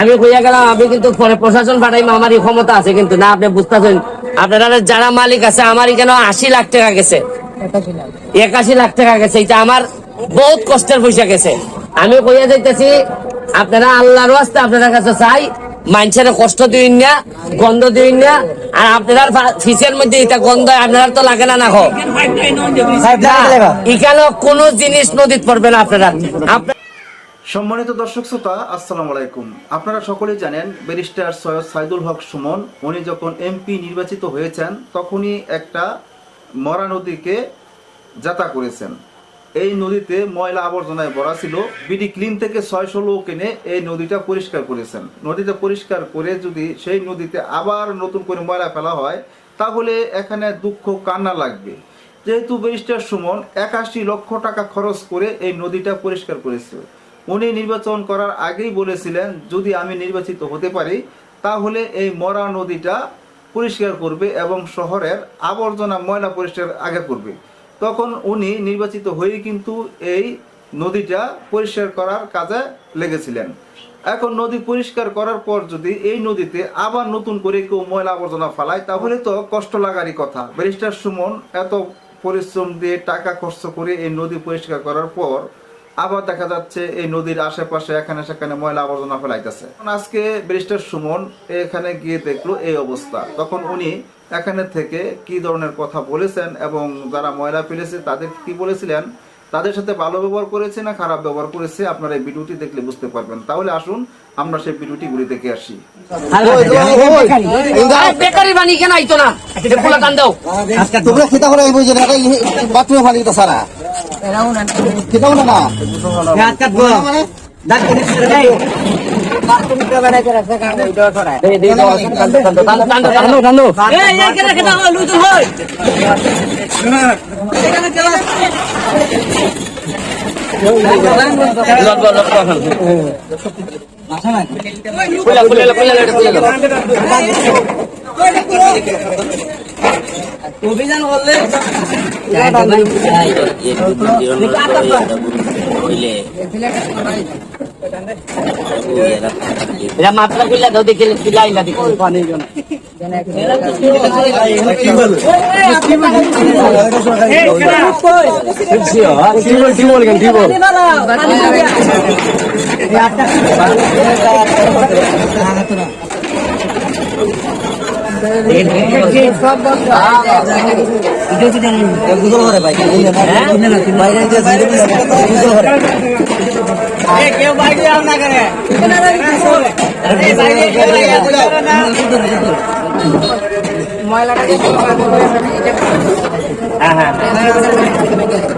আমি কইয়া গেলাম আমি কিন্তু পরে প্রশাসন পাঠাইম আমার এই ক্ষমতা আছে কিন্তু না আপনি বুঝতেছেন। আপনারা যারা মালিক আছে আমার এখানে আশি লাখ টাকা গেছে? একাশি লাখ। টাকা গেছে এটা আমার বহুত কষ্টের পয়সা গেছে। আমি কইয়া যাইতেছি আপনারা আল্লাহর রাস্তা আপনাদের কাছে চাই মানুষের কষ্ট দিন না গন্ধ দিন না আর আপনার ফিসের মধ্যে এটা গন্ধ আপনার তো লাগে না না এখানে কোনো জিনিস নদীত পড়বে না আপনারা। আপনার সম্মানিত দর্শক শ্রোতা, আসসালামু আলাইকুম। আপনারা সকলেই জানেন, ব্যারিস্টার সৈয়দ সাইদুল হক সুমন, উনি যখন এমপি নির্বাচিত হয়েছেন, তখনই একটা মরা নদীকে যাতা করেছেন। এই নদীতে ময়লা আবর্জনায় ভরা ছিল। বিডি ক্লিন থেকে ছয়শো লোক এনে এই নদীটা পরিষ্কার করেছেন। নদীটা পরিষ্কার করে যদি সেই নদীতে আবার নতুন করে ময়লা ফেলা হয়, তাহলে এখানে দুঃখ কান্না লাগবে। যেহেতু ব্যারিস্টার সুমন একাশি লক্ষ টাকা খরচ করে এই নদীটা পরিষ্কার করেছে। উনি নির্বাচন করার আগেই বলেছিলেন, যদি আমি নির্বাচিত হতে পারি, তাহলে এই মরা নদীটা পরিষ্কার করবে এবং শহরের আবর্জনা ময়লা পরিষ্কার আগে করবে। তখন উনি নির্বাচিত হয়ে কিন্তু এই নদীটা পরিষ্কার করার কাজে লেগেছিলেন। এখন নদী পরিষ্কার করার পর যদি এই নদীতে আবার নতুন করে কেউ ময়লা আবর্জনা ফালায়, তাহলে তো কষ্ট লাগারই কথা। ব্যারিস্টার সুমন এত পরিশ্রম দিয়ে টাকা খরচ করে এই নদী পরিষ্কার করার পর আবার দেখা যাচ্ছে এই নদীর আশেপাশে এখানে সেখানে ময়লা আবর্জনা ফেলাইতেছে। আজকে ব্যারিস্টার সুমন এখানে গিয়ে দেখল এই অবস্থা। তখন উনি এখানে থেকে কি ধরনের কথা বলেছেন এবং যারা ময়লা ফেলেছে তাদের কি বলেছিলেন? তাদের সাথে ভালো ব্যবহার করেছে না খারাপ ব্যবহার করেছে? আপনারা এই ভিডিওটি দেখলে বুঝতে পারবেন। তাহলে আসুন আমরা সেই ভিডিওটি ঘুরে দেখে আসি। বেকারি। বানি কেন আইতো না? দাও। তোমরা খেতা করে এই বুঝে বাথরুমে পানি তো সারা। মানে অভিযান এটা মাত্রা কইলা দাও দেখে পিলাইলা দেখো পানি বাঙাইলো বাঙাইলো সিমনি বাঙাইলো এই খালকের ভিতরে এটা বাঙাইলো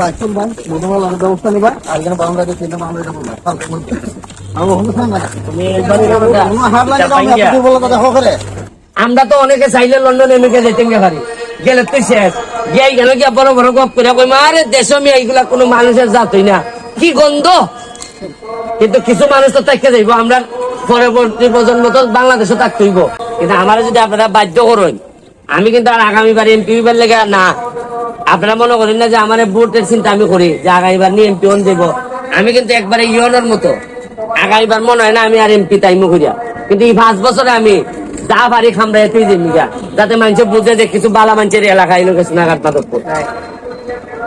হ্যাঁ হ্যাঁ হ্যাঁ? না না ব্যবস্থা নিবা আর এখানে দিয়ে তিনটা এটা বলবা। আমি ওখানে থাম না হার লাগে দাও আপনি বলে কথা হকরে আমরা তো অনেকে চাইলে লন্ডন আমেরিকা যেতে পারি গেলে তুই শেষ। গিয়ে গেল গিয়া বড় বড় গপ করে কই মারে দেশ আমি এইগুলা কোনো মানুষের জাত হই না। কি গন্ধ! কিন্তু কিছু মানুষ তো থাকতে যাইব আমরা পরবর্তী প্রজন্ম তো বাংলাদেশে থাকতে হইব কিন্তু আমার যদি আপনারা বাধ্য করেন আমি কিন্তু আর আগামীবার এমপি হইবার লেগে না। আপনারা মনে করেন না যে আমার ভোটের চিন্তা আমি করি যে আগামীবার নিয়ে এমপি হন দেব আমি কিন্তু একবারে ইয়নের মতো। আগামীবার মনে হয় না আমি আর এমপি তাইমু করিয়া কিন্তু এই পাঁচ বছরে আমি যা পারি খামড়াই তুই দিমি গা যাতে মানুষে বুঝে যে কিছু বালা মানুষের এলাকায় লোক নাগাদ মাদক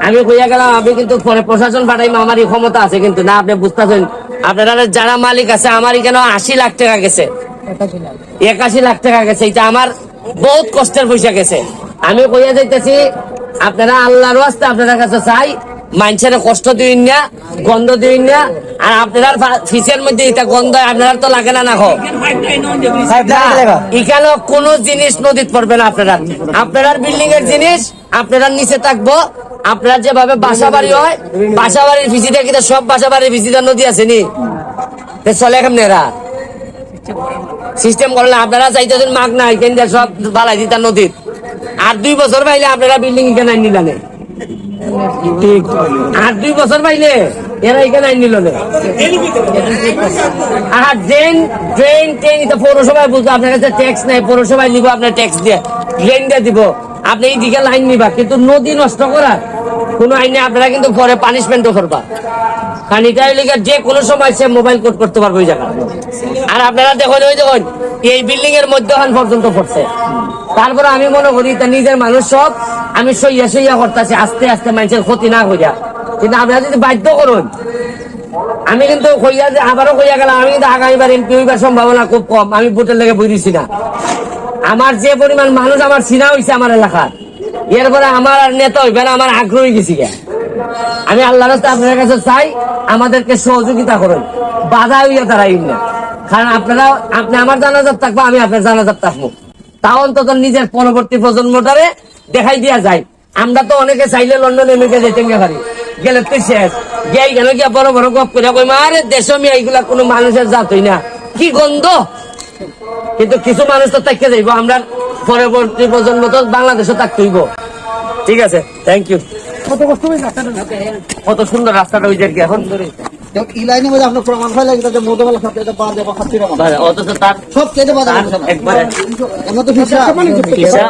আমি কইয়া গেলাম আমি কিন্তু পরে প্রশাসন পাঠাইম আমার এই ক্ষমতা আছে কিন্তু না আপনি বুঝতেছেন? আপনারা যারা মালিক আছে আমার এখানে আশি লাখ টাকা গেছে? একাশি লাখ। টাকা গেছে এটা আমার বহুত কষ্টের পয়সা গেছে। আমি কইয়া যাইতেছি আপনারা আল্লাহর রাস্তা আপনাদের কাছে চাই মানুষের কষ্ট দিন না গন্ধ দিন না আর আপনার ফিসের মধ্যে এটা গন্ধ আপনার তো লাগে না না এখানে কোন জিনিস নদীত পড়বে না আপনারা। আপনার বিল্ডিং এর জিনিস আপনারা নিচে থাকব আপনার যেভাবে বাসা বাড়ি হয় বাসা বাড়ির ভিজিটা কিন্তু সব বাসা বাড়ির ভিজিটার নদী আছে নি? চলে কেমন এরা? সিস্টেম করলে আপনারা চাইতেছেন মাগ না এখান সব বালাই দিতা নদীর আর দুই বছর পাইলে আপনারা বিল্ডিং আইন নিলানে। ঠিক। আর দুই বছর পাইলে এরা এখানে আইন নিল আর ড্রেন ড্রেন ট্রেন এটা পৌরসভায় বুঝব, আপনার কাছে ট্যাক্স নাই, পৌরসভায় নিব, আপনার ট্যাক্স দিয়ে ড্রেন দিয়ে দিব। আপনি এইদিকে লাইন নিবা, কিন্তু নদী নষ্ট করার কোন আইনে আপনারা কিন্তু পরে পানিশমেন্টও করবা। কারণ লিগে যে কোনো সময় সে মোবাইল কোড করতে পারবে ওই জায়গা আর আপনারা দেখুন, ওই দেখুন, এই বিল্ডিং এর মধ্যখান পর্যন্ত পড়ছে। তারপরে আমি মনে করি, তা নিজের মানুষ সব, আমি সইয়া সইয়া করতেছি, আস্তে আস্তে মানুষের ক্ষতি না করিয়া কিন্তু আপনারা যদি বাধ্য করুন, আমি কিন্তু কইয়া যে, আবারও কইয়া গেলাম, আমি কিন্তু আগামীবার এমপি হইবার সম্ভাবনা খুব কম, আমি ভোটের লেগে বুঝিছি না। আমার যে পরিমাণ মানুষ আমার চিনা হয়েছে আমার এলাকার, এরপরে আমার আর নেতা হইবে না, আমার আগ্রহী গেছি। আমি আল্লাহ রাস্তা আপনার কাছে চাই, আমাদেরকে সহযোগিতা করুন। বাধা হইয়া দাঁড়াই না। কারণ আপনারা, আপনি আমার জানাজার থাকব, আমি আপনার জানাজার থাকব। তা অন্তত নিজের পরবর্তী প্রজন্মটারে দেখাই দিয়া যায়। আমরা তো অনেকে চাইলে লন্ডন আমেরিকা যেতে পারি। গেলে তো শেষ। গিয়ে গেল গিয়া বড় বড় গপ করে কই আরে দেশমি এইগুলা কোনো মানুষের জাত হই না। কি গন্ধ! কিন্তু কিছু মানুষ তো থাকতে যাইব, আমরা পরবর্তী প্রজন্ম তো বাংলাদেশে থাকতে হইব। ঠিক আছে থ্যাংক ইউ কত কষ্ট হয়েছে রাস্তাটা? কত সুন্দর রাস্তাটা ওই যে আর কি এখন। এই লাইনের মধ্যে আপনার প্রমাণ হয় লাগে যে মোদবেলা সব এটা বাদ খাচ্ছি অথচ তার সব কেটে বাদ একবারে আমরা তো